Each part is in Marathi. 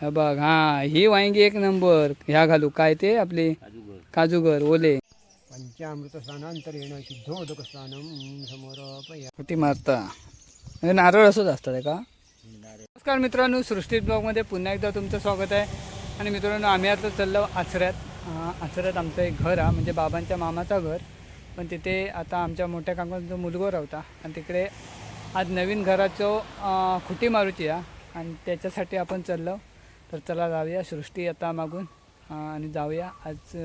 हे बघ हा ही वांगी एक नंबर. ह्या घालू काय ते आपली? काजूगर ओले. पंचामृत शुद्धोदक स्नानम समर्पया कुठे मारता. हे नारळ असंच असतं ते का? नमस्कार मित्रांनो सृष्टी ब्लॉगमध्ये पुन्हा एकदा तुमचं स्वागत आहे. आणि मित्रांनो आम्ही आता चाललो आचऱ्यात. आचऱ्यात आमचं एक घर आहे म्हणजे बाबांच्या मामाचा घर. पण तिथे आता आमच्या मोठ्या काकांचा मुलगो राहता आणि तिकडे आज नवीन घराचं खुटी मारूची आहे आणि त्याच्यासाठी आपण चाललो. तर चला जाऊया सृष्टी आता मागून. आणि जाऊया. आज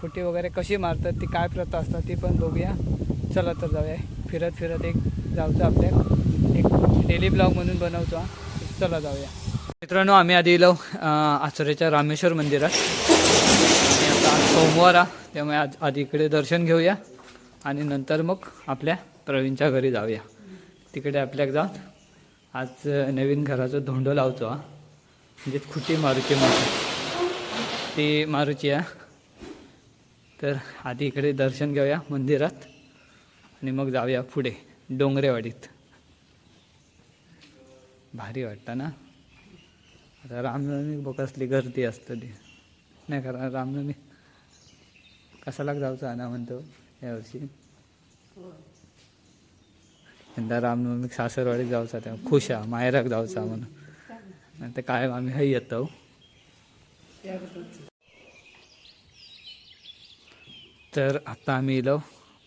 खुटी वगैरे कशी मारतात ती काय प्रथा असतात ती पण बघूया. चला तर जाऊया. फिरत फिरत एक जाऊचं आपल्या एक डेली ब्लॉग म्हणून बनवतो. चला जाऊया. मित्रांनो आम्ही आधी येलो आचरेच्या रामेश्वर मंदिरात. आणि आता सोमवार आ त्यामुळे आज आधी इकडे दर्शन घेऊया. आणि नंतर मग आपल्या प्रवीणच्या घरी जाऊया. तिकडे आपल्याक जाऊन आज नवीन घराचं धोंड लावतो हा. म्हणजे खुटी मारूची म्हणतात. ती मारूची या तर आधी इकडे दर्शन घेऊया मंदिरात आणि मग जाऊया पुढे डोंगरेवाडीत. भारी वाटतं ना? आता रामनवमी बघ कसली गर्दी असतं नाही कारण रामनवमी? कसालाच जाऊचा ना म्हणतो यावर्षी यंदा रामनवमीक सासरवाडीत जाऊचा तेव्हा खुश आहे मायराक जाऊचा म्हणून. नाही तर काय आम्ही हे येतो तर आता आम्ही येलो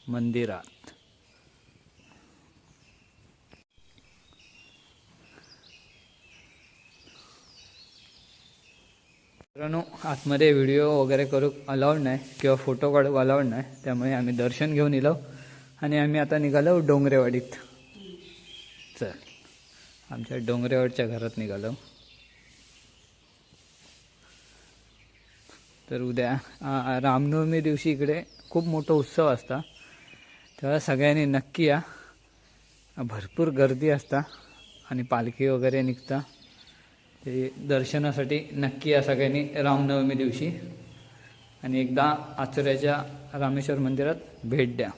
मंदिरात. मित्रांनो आतमध्ये व्हिडिओ वगैरे करू अलाउड नाही किंवा फोटो काढू अलाउड नाही त्यामुळे आम्ही दर्शन घेऊन येलो आणि आम्ही आता निघालो डोंगरेवाडीत. चल आमच्या डोंगरेवाडच्या घरात निघालो. तर उद्या रामनवमी दिवशी इकडे खूप मोठा उत्सव असता. तेव्हा सगळ्यांनी नक्की या. भरपूर गर्दी असता आणि पालखी वगैरे निघता. ते दर्शनासाठी नक्की या सगळ्यांनी रामनवमी दिवशी. आणि एकदा आचऱ्याच्या रामेश्वर मंदिरात भेट द्या.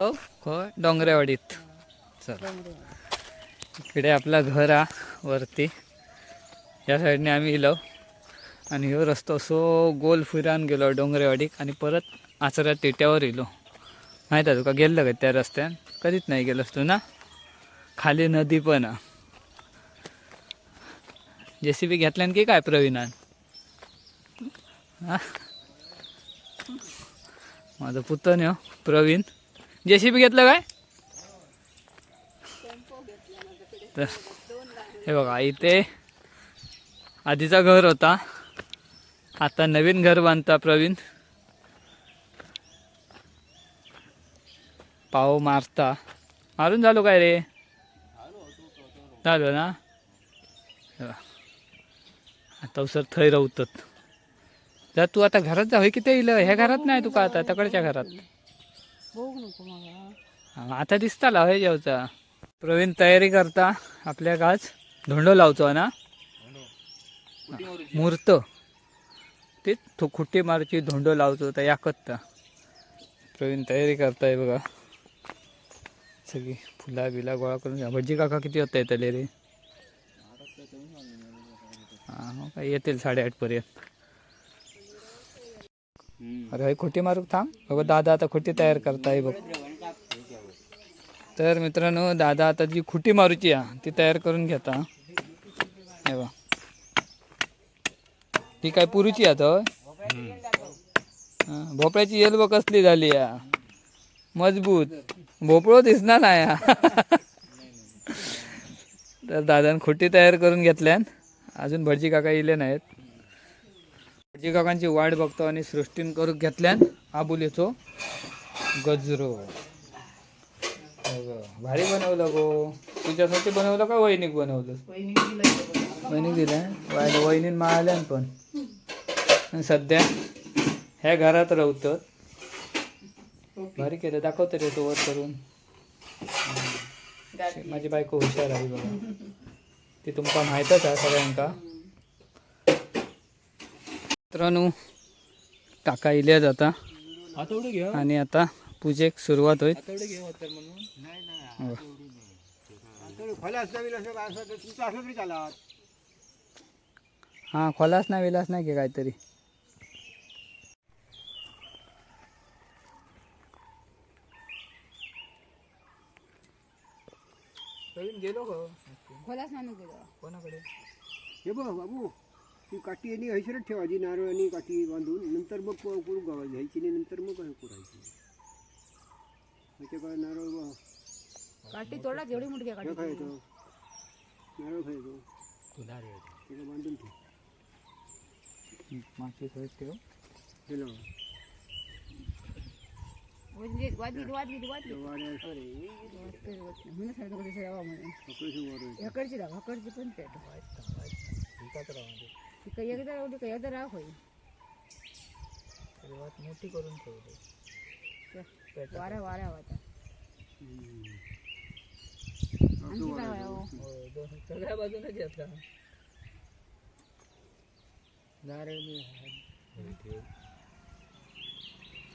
हो होय डोंगरेवाडीत. चल. इकडे आपला घर आ वरती. या साईडने आम्ही इलो आणि ह्यो रस्तो असो गोल फिरान गेलो डोंगरेवाडीक आणि परत आचऱ्या टेट्यावर येलो. माहीत आहे तुका गेल्लो का त्या रस्त्यान? कधीच नाही गेलोस तू ना? खाली नदी पण. जे सी बी घेतल्यान की काय प्रवीणान? हा? माझं पुतण हो प्रवीण. बी घेतलं काय? तर हे बघा इथे आधीचा घर होता. आता नवीन घर बांधता प्रवीण. पाव मारता. मारून झालो काय रे? झालो ना? आता सर थंय रवतात. जा तू आता घरात जा होय किती येईल ह्या घरात नाही तुका आता? तकडच्या घरात. आता दिसताला होय जेवचा. प्रवीण तयारी करता आपल्या गाच. धोंडो लावचो ना? मूर्त. तेच तो खुट्टी मारची धोंडो लावचो तर याकत्ता प्रवीण तयारी करताय बघा. सगळी फुला बिला गोळा करून घ्या. भजी काका किती होता येतले रे? हा हो काय येतील साडेआठ पर्यंत. अरे होय खोटी मारू थांब. बघा दादा आता खोटी तयार करताय बघ. तर मित्रांनो दादा आता जी खुटी मारूची आहे ती तयार करून घेता. हे बघा. ही काय पुरूची आता भोपळ्याची येल कसली झाली या? मजबूत. भोपळो दिसणार नाही हा. तर दादान खोटी तयार करून घेतल्यान अजून भटजी काका इले नाहीत. भटजी काकांची वाट बघतो आणि सृष्टीन करून घेतल्यान आबुलेचो गजरो. भारी बनवलं गो. तुझ्यासाठी बनवलं का वैनिक बनवलं? वहिनीक दिलं वहिनीन माळल्यान पण. आणि सध्या ह्या घरात राहतं भारी केलं. दाखव तरी तो वर करून. माझी बायको हुशार आहे बघा. ती तुमका माहीतच आहे सगळ्यांका. मित्रांनो काका इल्या जाता आणि आता पूजेक सुरुवात होईल. म्हणून हो. आतवडे फळ असतं बिल असं काय असं तर तुमचं असलं तरी चालत हां खोलास ना विलास नाही की काहीतरी? गेलो नाही गेलो. कोणाकडे? हे बघ बाबू ती काठी आणि हैसरच ठेवायची नारळ आणि काठी बांधून. नंतर मग कुरू गावा घ्यायची आणि नंतर मग हे कुरायची. त्याच्या काय नारळ बघ, काठी तोडा एवढी मोठी नारळ खायचो त्याला बांधून ठेव. ठेव. हे वाऱ्या. हकडची राख हकडची पण पेट ती काही राख होईल. मोठी करून ठेवली वारा वारा होता हम्म. आणखी काय आहे हो? सगळ्या बाजूने घेतला नारळ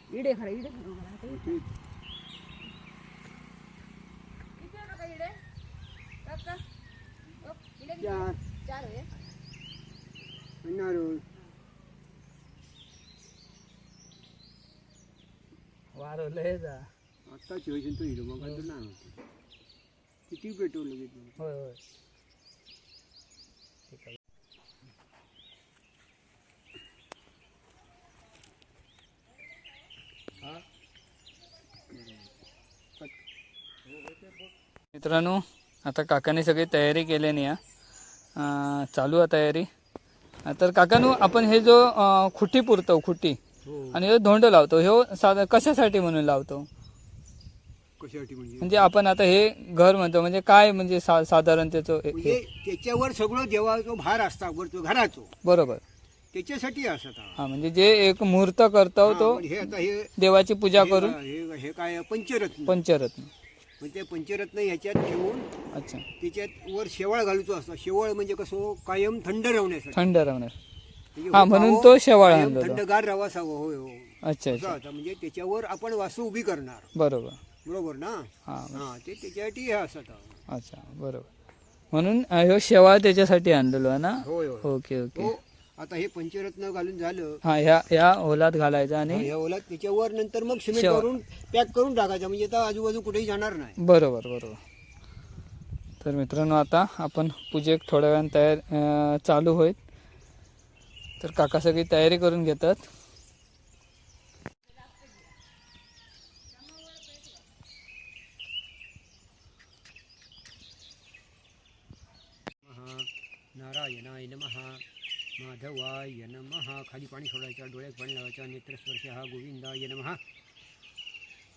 इडे खरं इडे खरं मला आता ते किती आहे काका इडे काका ओ, इडे किती? चार चार होय आणि नारळ वारवलं जा आत्ता शिवायची तो हिरो मग तर नाही होती किती पेट्रोल लगेच होय होय मित्रांनो आता काकाने सगळी तयारी केली नाही हा चालू आहे तयारी. तर काकानू आपण हे जो खुटी पुरतो खुटी हो. आणि ह्यो धोंड लावतो साधा कशासाठी म्हणून लावतो? कशासाठी म्हणजे? म्हणजे आपण आता हे घर म्हणतो म्हणजे काय म्हणजे सा साधारण त्याचं हे- म्हणजे त्याच्यावर सगळं देवाचो भार असता वरतो घराचो. बरोबर. त्याच्यासाठी असत हा म्हणजे जे एक मुहूर्त करतो तो हे आता हे देवाची पूजा करून हे हे काय पंचरत्न. पंचरत्न. म्हणजे ते पंचरत्न ह्याच्यात ठेवून अच्छा. त्याच्यात वर शेवाळ घालूचो असतो. शेवाळ म्हणजे कसं कायम थंड राहण्यासाठी. थंड राहणार म्हणजे हा म्हणून तो शेवाळ कायम आणला तो. थंडगार रवासावं होय हो अच्छा असं अच्छा. म्हणजे त्याच्यावर आपण वासू उभी करणार. बरोबर. बरोबर ना? हा हा ते त्याच्यासाठी हे असत अच्छा बरोबर. म्हणून अं, ह्यो शेवाळ त्याच्यासाठी आणलेलो आहे ना? होय होय. Okay okay. आता हे पंचरत्न घालून झालं. हा ह्या ह्या ओलात घालायचा आणि हे ओला त्याच्यावर नंतर मग सिमेंट. करून पॅक करून टाकायचं. म्हणजे आता आजूबाजू कुठेही जाणार नाही. बरोबर बरोबर. तर मित्रांनो आता आपण पूजेक थोड्या वेळानं तयार अं, चालू होईल. तर काका सगळी तयारी करून घेतात. नारायणाय नमः. माधवाय नमहा खाली पाणी सोडायच्या डोळ्यात पाणी लावायच्या नेत्रस्पर्श हा गोविंदाय नमहा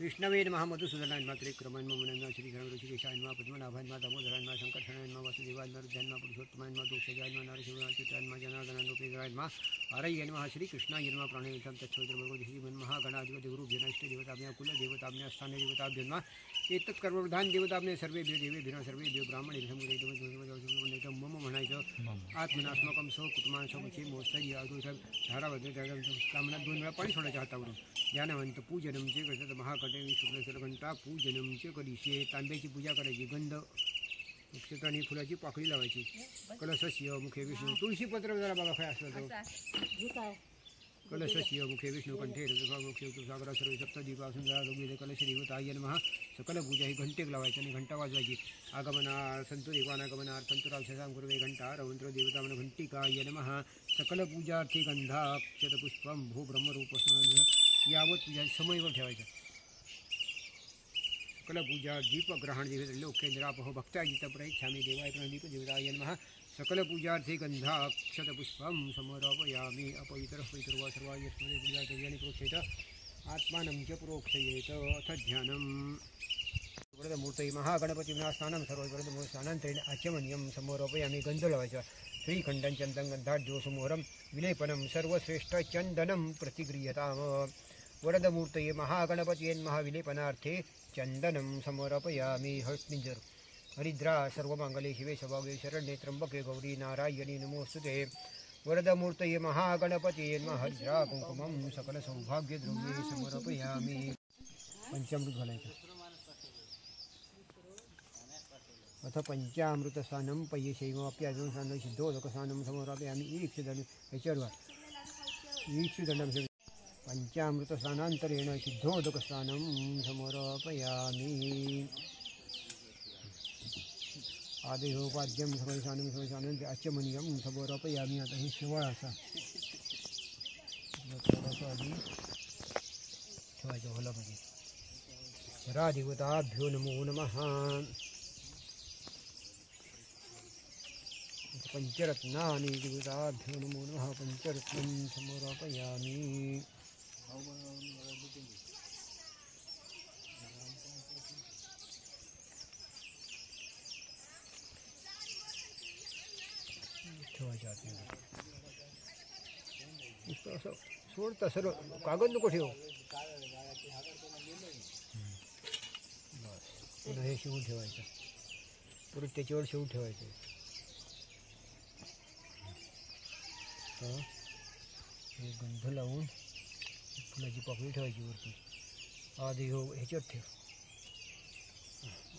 विष्णवे नमहा मधुसूदनान्मा त्रिक्रमान्मा मुनान्मा श्री गणऋषिकेशान्मा पद्मनाभान्मा दामोदरान्मा शंकरषणान्मा वासुदेवान्मा रुद्धान्मा पुरुषोत्तमान्मा दोषजान्मा नारशिवनाचित्रान्मा जनागणानोपेदरान्मा आरयन्मा श्रीकृष्णायन्मा प्राणयंत्रम तच्छोद्रभगवधिमन्महा गणाधिपतिगुरुभ्यनष्टदेवताभ्या कुलदेवताभ्या स्थानदेवताभ्यन्मा दोषजाय नमः नरसिंहाय चित्राय नमः जनार्दनाय नमः उपेंद्राय नमः आरय्य नमः श्रीकृष्णाय नमः प्राणयुतं तच्छोत्र भगवती श्रीमन्मः गणाधिपति गुरुभ्यो नष्ट देवताभ्य कुलदेवताभ्य स्थाने देवताभ्यो नमः एतत् कर्मप्रधान देवताभ्य सर्वेभ्यो देवेभ्यो सर्वेभ्यो ब्राह्मणेभ्यो मम म्हणायचं आत्मनात्मकम सौ कुटुंबान समुचे मोस्तरी अगोदर धारावद्र कामना दोन वेळा पाणी सोडायच्या हातावरून ज्ञानवंत पूजनम चे करतात महाकटे शुक्लेश्वर घंटा पूजनम चे कधीशे तांब्याची पूजा करायची गंध नक्षत्र आणि फुलाची पाकळी लावायची कलशस्य मुखे विष्णू तुळशी पत्र जरा बघा काय असलं तो कलशस्य मुखे विष्णू कंठे रजभा मुखे सागरा सर्व सप्तदीपासून जरा दोघी कलश देवताय नमः। सकल पूजा ही घंटेक लावायची आणि घंटा वाजवायची। आगमनार संतो देवानागमनार गुरुवे घंटा रवंत्र देवता मन घंटिकाय नमः। सकल पूजार्थी गंधा शतपुष्पम भू ब्रह्मरूप यावत पूजा समयवर ठेवायचं। सकल पूजा दीपग्रहण देव लोकेंद्रापह भक्त्याजित प्रयच्छामी देवाय दीप देवताय नमः। सकलपूजार्थे पूजार्थी गंधा क्षतपुष्पम समर्पयामी। अपवित्र पवित्र वा सर्वा यस्मदे पूजा प्रोक्षेत। आत्मानं च प्रोक्षयेत। अथ ध्यानम्। वरदमूर्तये महागणपतिना स्नानं सर्ववरदमूर्त स्नानान्तरेण आचमनीयं समर्पयामि। गन्धलवच श्रीखण्डं चन्दं गन्धाढ्योसमोरं विलेपनं सर्वश्रेष्ठचन्दनं प्रतिगृह्यताम। वरदमूर्तये महागणपतियन्महाविलेपनार्थे चन्दनं समर्पयामि। हस्मिञ्जर हरिद्रा सर्वमङ्गले शिवे सभागे शरण्ये त्र्यंबके गौरी नारायणी नमोस्तुते. वरदमूर्तये महागणपतियन्महरिद्रा कुङ्कुमं सकलसौभाग्यद्रव्ये समर्पयामि. पंचामृत घालायचं. अथ पंचामृतस्नानं पय्यशैवाप्याजं स्नानं सिद्धोदकस्नानं समोरापयामि. ईक्षदण्ड ह्याच्यावर वा ईक्षदण्डं पञ्चामृतस्नानान्तरेण सिद्धोदकस्नानं समर्पयामि. आदेहोपाद्यं ते समयसानं आचमनीयं यामी आता हे शेवळ असा थोडासा आधी ठेवायचं होलामध्ये राधिवताभ्यो नमो नमः। पञ्चरत्नानि देवताभ्यो नमो नमः। पञ्चरत्नं समर्पयामि ठेवायच्या आतमध्ये नुसतं असं सोडतं सर्व कागद नको ठेव। बस पुन्हा हे शिवून ठेवायचं परत त्याच्यावर शिवून ठेवायचं तर हे? गंध लावून फुलाची पाकळी ठेवायची वरती आधी हो ह्याच्यात ठेव।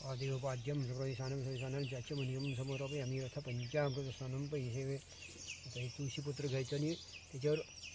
आदिव पाद्यम सर्वसानं सर्वसानं चाचमनियम समोरापे आम्ही अथा पंचामृत स्नानं पैसे आता हे घ्यायचं आणि त्याच्यावर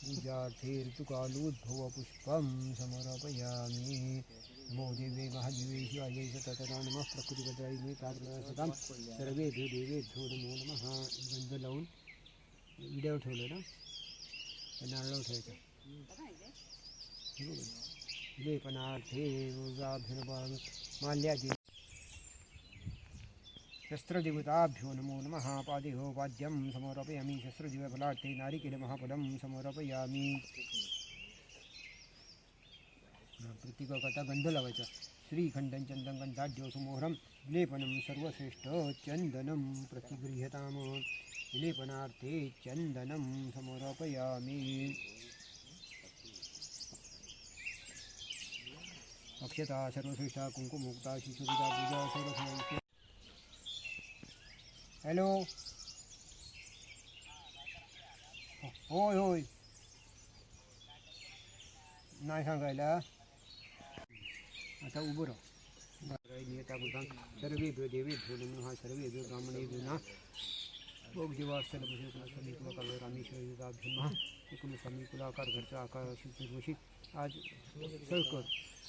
पूजार्थैर्तुकालोद्भव पुष्पं समर्पयामि नमो देवे महादेवे शिवायै सततदा नमः प्रकृतिपदाय मे प्रार्थना सर्वेभ्यो देवेभ्यो नमो नमः। गंध लावून विड्या ठेवलं ना? नारळ ठेवायचा हे बघ पणार्थे माल्या शस्त्रदेवताभ्यो नमो नमः। पादेहो वाद्यं समर्पयामि। शस्त्रजीवफलार्थे नारिकेलमहाफलं समर्पयामि प्रतीककथा गंध लावायचा श्रीखंडं चंदन गंधाढ्यो सुमोहरं लेपनं सर्वश्रेष्ठ चन्दनं प्रतिगृह्यताम। लेपनार्थे चन्दनं समर्पयामि। अक्षता सर्वश्रेष्ठा कुंकुमुक्ता शिशुपिता पूजा सर्वसमर्प्य हॅलो. होय होय. नाही सांगायला. आता उभं राह. नियता बुद्धां सर्वेभ्यो देवेभ्यो नमः हा ब्राह्मणेभ्यो नमः भोग जेव्हा समी कुला काळ रामेश्वराभ्यो कुल एकूण स्वामी कुलाकार घरचा आकार शिवशी आज सळकर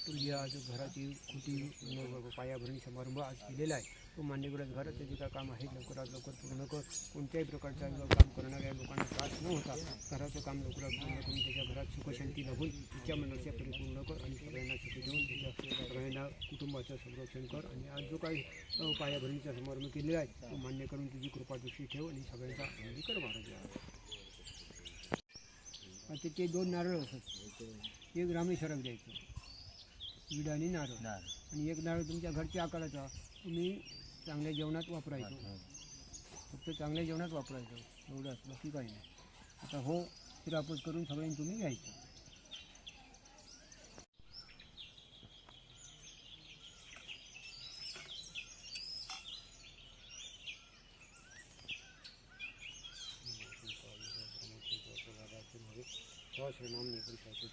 तुझी आज घराची खुटी न- पायाभरणी समारंभ आज केलेला आहे. तो मान्यवरच घरात त्याचे काय काम आहे लवकरात लवकर पूर्ण कर कोणत्याही प्रकारचा काम करणाऱ्या लोकांना त्रास न होता घराचं काम लवकरात पूर्ण करून त्याच्या घरात सुखशांती लाभून तिच्या मनाच्या परिपूर्ण कर आणि सगळ्यांना सुखी देऊन त्याच्या सगळ्यांना कुटुंबाचं संरक्षण कर आणि आज जो काही पायाभरणीचा समारंभ केलेला आहे तो मान्य करून तुझी कृपादृष्टी ठेव आणि सगळ्यांचा आनंदी कर महाराज. ते दोन नारळ असत एक रामेश्वराक द्यायचं विड आणि नारळ. आणि एक नारळ तुमच्या घरच्या आकाराचा. तुम्ही चांगल्या जेवणात वापरायचो. फक्त चांगल्या जेवणात वापरायचं. एवढंच बाकी काही नाही. आता हो चिरापत करून सगळ्यांनी तुम्ही घ्यायचं.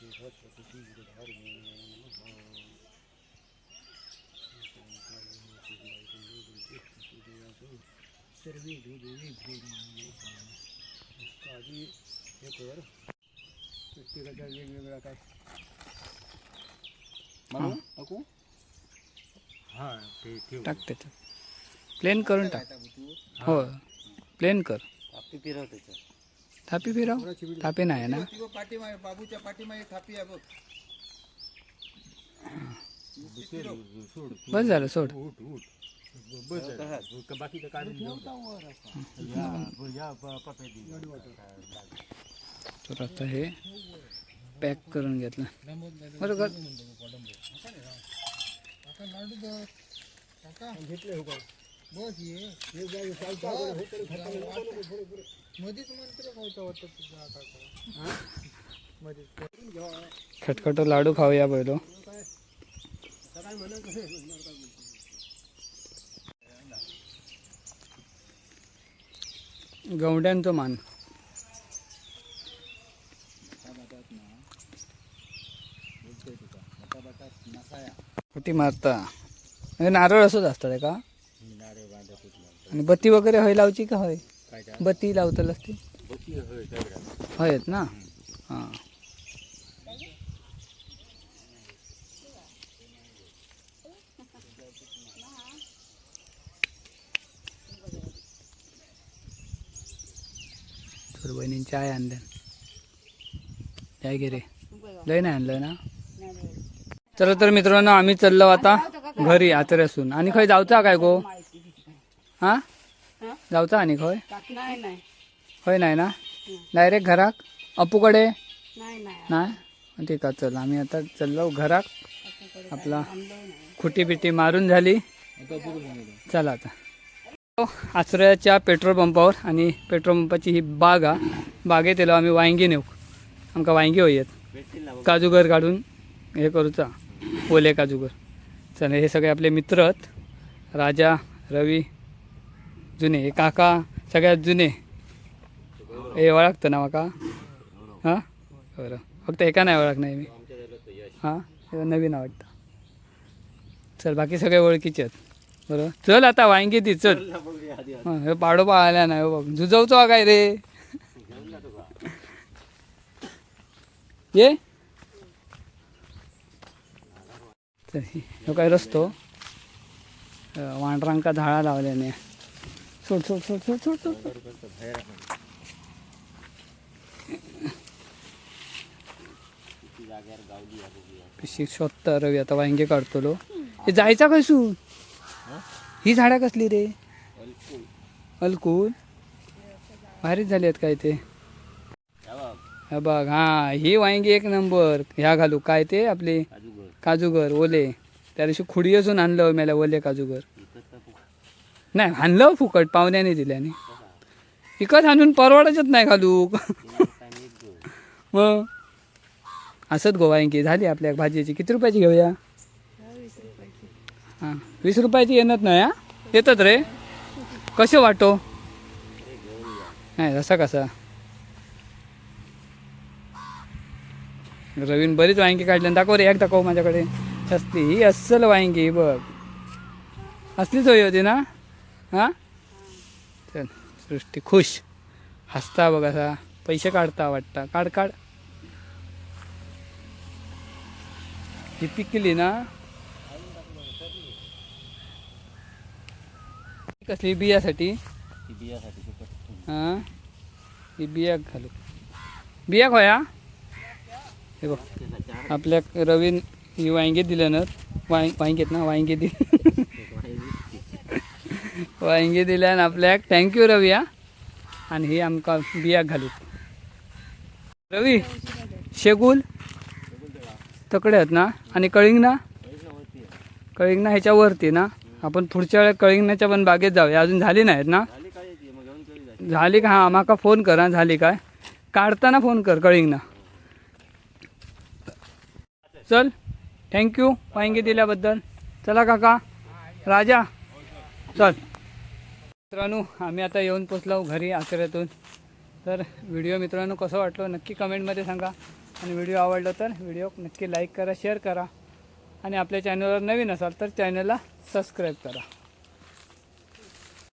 निपुण सहस्रपती धर्मे नमः सर्वे देवी आधी हे. कर काय हा. ते ठेव टाक त्याच्यात प्लेन करून टाक हो प्लेन कर. आपली फिरव त्याचं थापी फिराव थापी नाही ना पाठीमागे बाबूच्या पाठीमागे थापी आहे बघ बस झालं सोड. उठ उठ बाकीचं काढून या तर आता हे पॅक करून घेतलं. बरोबर घेतले हो काय बस ये. हे हे. मध्येच मंत्र खायचा होता तुझा मध्येच खटखट लाडू खाऊया पहिलो. गवड्यांचो मान. कुठे मारता. हे नारळ असंच असतं रे का? आणि बत्ती वगैरे हय लावची का हय? काय काय? बत्ती लावतलंच ती? बघी होय हयत ना? हां. आणल्या काय गे रे. लय नाही आणलं ना? चला तर मित्रांनो आम्ही चाललो आता घरी आचऱ्यासून आणि खय जाऊचा काय गो? हा? जाऊचा आणि खय? होय नाही ना? डायरेक्ट घराक? अपूकडे? नाही नाही. नाही? ठीक आहे चल. आम्ही आता चाललो घरात आपला खुटी बिटी मारून झाली. चला आता. हो, आचऱ्याच्या पेट्रोल पंपावर आणि पेट्रोल पंपाची ही बाग हा बागेत येलो आम्ही वांगी नेऊ. आमका वांगी होयत काजूगर काढून हे करूचा ओले काजूगर. चला हे सगळे आपले मित्र आहेत. राजा रवी जुने. हे काका सगळ्यात जुने. हे ओळखतं ना माका हां? बरं. फक्त एका नाही ओळख नाही मी. हां? नवीन आवडतं. चल बाकी सगळे ओळखीचे आहेत. बरोबर चल आता वांगी ती चल. हे पाडो पाहिल्या नाही हो बघ झुजवतो काय रे? ये. काय रस्तो? वांडरांका झाडा लावल्याने. सोड सोड सोड सोड सोड सोड शोधता रवी आता वांगे काढतलो हे जायचा कसू ही झाडा कसली रे? अलकूल. भारीच झाली आहेत काय ते. हा बघ हा ही वांगी एक नंबर. ह्या घालू. काय ते आपले? काजूगर. ओले. त्या दिवशी खुडी असून आणलं मेल्या ओले काजूगर. नाही हाणलं फुकट पाहुण्याने दिल्याने. विकत हाणून परवडायचंच नाही घालू मग असंच गोवांकी झाली आपल्या भाजीची. किती रुपयाची घेऊया? हां वीस रुपयाची येणार नाही हा? येतात रे. कसे वाटो? नाही असा कसा? रवीन बरीच वांगी काढली. दाखव रे एक दाखव माझ्याकडे. असती ही अस्सल वांगी बघ. असलीच होई होती ना? हां? चल सृष्टी खुश. हसता बघ असा. पैसे काढता वाटता. काढ काढ. ही पिकली ना? कसली? बियासाठी? हां ही? बिया घालू बिया खोया? हे बघ. आपल्या रवीन ही वांगे दिल्या ना वांग वांगेत ना? वांगे दि वांगी दिल्यान आपल्याक थँक्यू रवी हा. आणि ही आमकां बियाक घालू. रवी शेगूल? तकडे आहेत ना? आणि कळिंग ना? कळिंग ना ह्याच्यावरती ना? आपण पुढच्या वेळेला कळिंगण्याच्या पण बागेत जाऊया. अजून झाली नाहीत ना? झाली का? हां माका फोन कर हां. झाली काय? काढताना फोन कर कळिंग ना चल थँक्यू वांगी दिल्याबद्दल. चला काका. राजा. चल. मित्रांनो आम्ही आता येऊन पोचलो घरी आचऱ्यातून तर व्हिडिओ मित्रांनो कसं वाटलं नक्की कमेंटमध्ये सांगा. आणि व्हिडिओ आवडला तर व्हिडिओ नक्की लाईक करा शेअर करा. आणि आपल्या चॅनलवर नवीन असाल तर चॅनलला सबस्क्राईब करा.